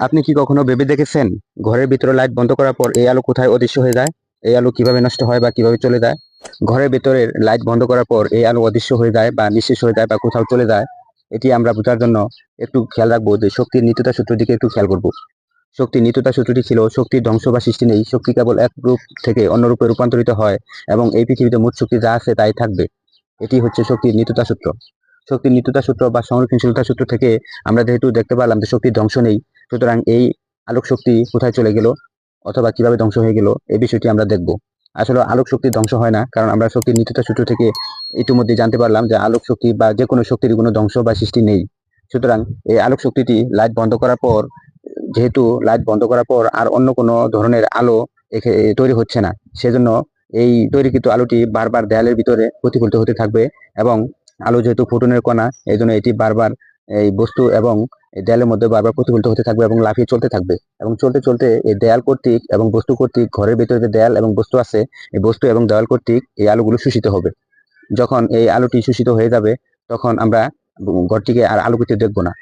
আপনি কি কখনো ভেবে দেখেছেন ঘরের ভিতরে লাইট বন্ধ করার পর এই আলো কোথায় অদৃশ্য হয়ে যায়? এই আলো কীভাবে নষ্ট হয় বা কীভাবে চলে যায়? ঘরের ভিতরের লাইট বন্ধ করার পর এই আলো অদৃশ্য হয়ে যায় বা নিঃশেষ হয়ে যায় বা কোথাও চলে যায়, এটি আমরা বোঝার জন্য একটু খেয়াল রাখব যে শক্তির নিত্যতা সূত্র দিকে একটু খেয়াল করব। শক্তির নিত্যতা সূত্রটি ছিল শক্তির ধ্বংস বা সৃষ্টি নেই, শক্তি কেবল এক রূপ থেকে অন্য রূপে রূপান্তরিত হয় এবং এই পৃথিবীতে মোট শক্তি যা আছে তাই থাকবে। এটি হচ্ছে শক্তির নিত্যতা সূত্র। শক্তির নিত্যতা সূত্র বা সংরক্ষণশীলতা সূত্র থেকে আমরা যেহেতু দেখতে পারলাম যে শক্তির ধ্বংস নেই সুতরাং এই আলোক শক্তি কোথায় চলে গেল অথবা কীভাবে ধ্বংস হয়ে গেল এই বিষয়টি আমরা দেখব। আসলে আলোক শক্তি ধ্বংস হয় না, কারণ আমরা শক্তির নিত্যতা সূত্র থেকে ইতিমধ্যে জানতে পারলাম যে আলোক শক্তি বা যে কোনো শক্তির কোনো ধ্বংস বা সৃষ্টি নেই। সুতরাং এই আলোক শক্তিটি লাইট বন্ধ করার পর, যেহেতু লাইট বন্ধ করার পর আর অন্য কোনো ধরনের আলো তৈরি হচ্ছে না, সেজন্য এই তৈরিকৃত আলোটি বারবার দেয়ালের ভিতরে প্রতিফলিত হতে থাকবে এবং আলো যেহেতু ফোটনের কণা, এই জন্য এটি বারবার এই বস্তু এবং এই দেয়ালের মধ্যে বারবার প্রতিফলিত হতে থাকবে এবং লাফিয়ে চলতে থাকবে। এবং চলতে চলতে এই দেয়াল কর্তৃক এবং বস্তু কর্তৃক, ঘরের ভিতরে যে দেয়াল এবং বস্তু আছে, এই বস্তু এবং দেয়াল কর্তৃক এই আলোগুলো শোষিত হবে। যখন এই আলোটি শোষিত হয়ে যাবে, তখন আমরা ঘরটিকে আর আলোকিত দেখব না।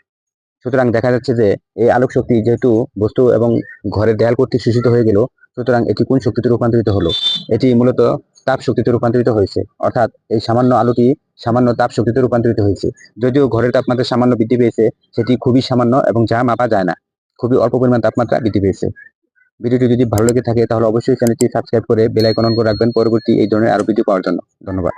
সুতরাং দেখা যাচ্ছে যে এই আলোক শক্তি যেহেতু বস্তু এবং ঘরের দেয়াল কর্তৃক শোষিত হয়ে গেল, সুতরাং এটি কোন শক্তিতে রূপান্তরিত হলো? এটি মূলত তাপ শক্তিতে রূপান্তরিত হয়েছে। অর্থাৎ এই সামান্য আলোটি সামান্য তাপ শক্তিতে রূপান্তরিত হয়েছে। যদিও ঘরের তাপমাত্রা সামান্য বৃদ্ধি পেয়েছে, সেটি খুবই সামান্য এবং যা মাপা যায় না। খুবই অল্প পরিমাণ তাপমাত্রা বৃদ্ধি পেয়েছে। ভিডিওটি যদি ভালো লেগে থাকে, তাহলে অবশ্যই চ্যানেলটি সাবস্ক্রাইব করে বেল আইকন অন করে রাখবেন। পরবর্তী এই ধরনের আরও ভিডিও পাওয়ার জন্য। ধন্যবাদ।